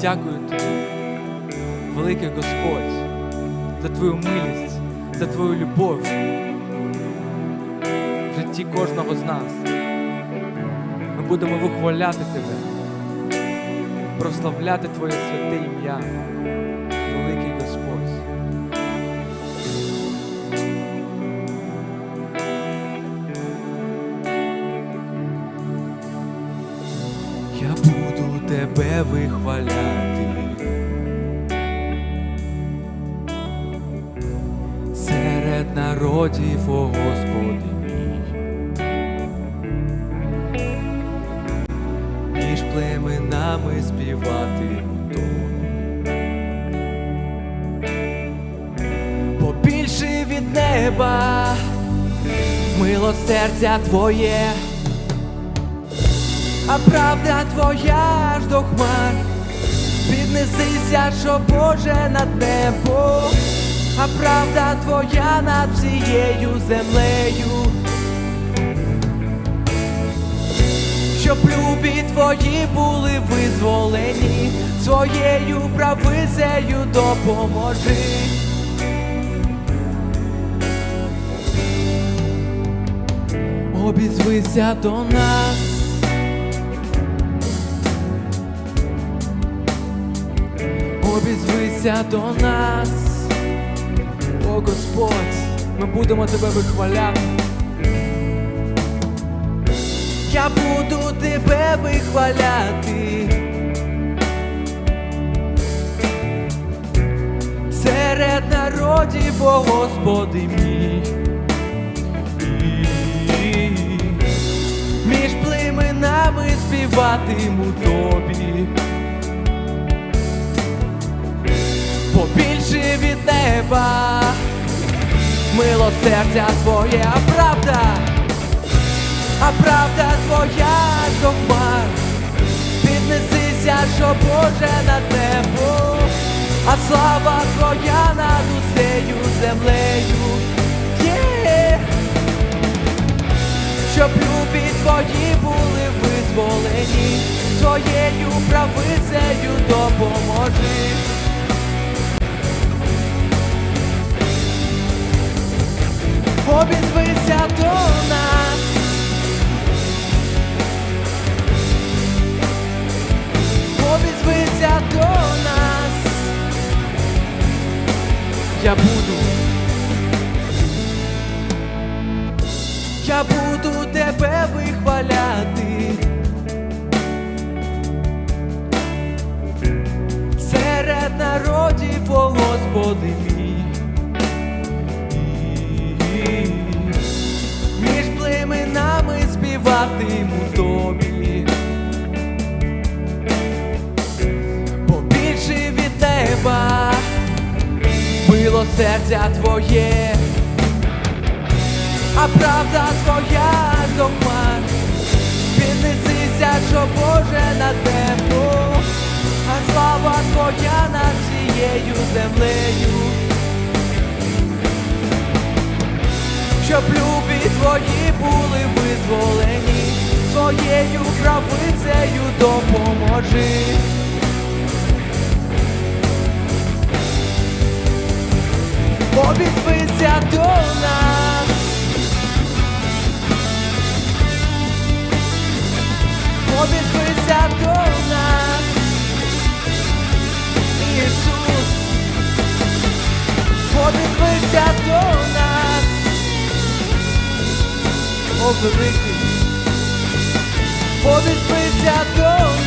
дякую тобі, великий Господь, за твою милість, за твою любов в житті кожного з нас. Ми будемо вихваляти тебе, прославляти Твоє святе ім'я, вихваляти. Серед народів, о Господи мій. Між племенами співати тобі. Побільше від неба, милосердя твоє а правда твоя ж до хмар, піднесися, що Боже над небо, а правда твоя над всією землею, щоб любі твої були визволені, своєю правицею допоможи. Обізвися до нас. Обізвися до нас, о Господь, ми будемо тебе вихваляти. Я буду тебе вихваляти. Серед народів, о Господи мій. Між племенами співатиму тобі. Неба, милосердя твоє, а правда, а правда твоя до піднесися, що Боже над небо, а слава твоя над усею землею. Є, щоб любі твої були визволені, своєю правицею допоможи. Обізвися до нас. Обізвися до нас. Я буду. Я буду тебе вихваляти. Серед народів, о Господи співатиму тобі. Побільше від неба, милосердя твоє, а правда твоя до хмар. Піднесися, що Боже над небо, а слава твоя над всією землею. Щоб любі твої були визволені, своєю правицею допоможи. Обізвися до нас. Обізвися до О, великий, обізвися до нас.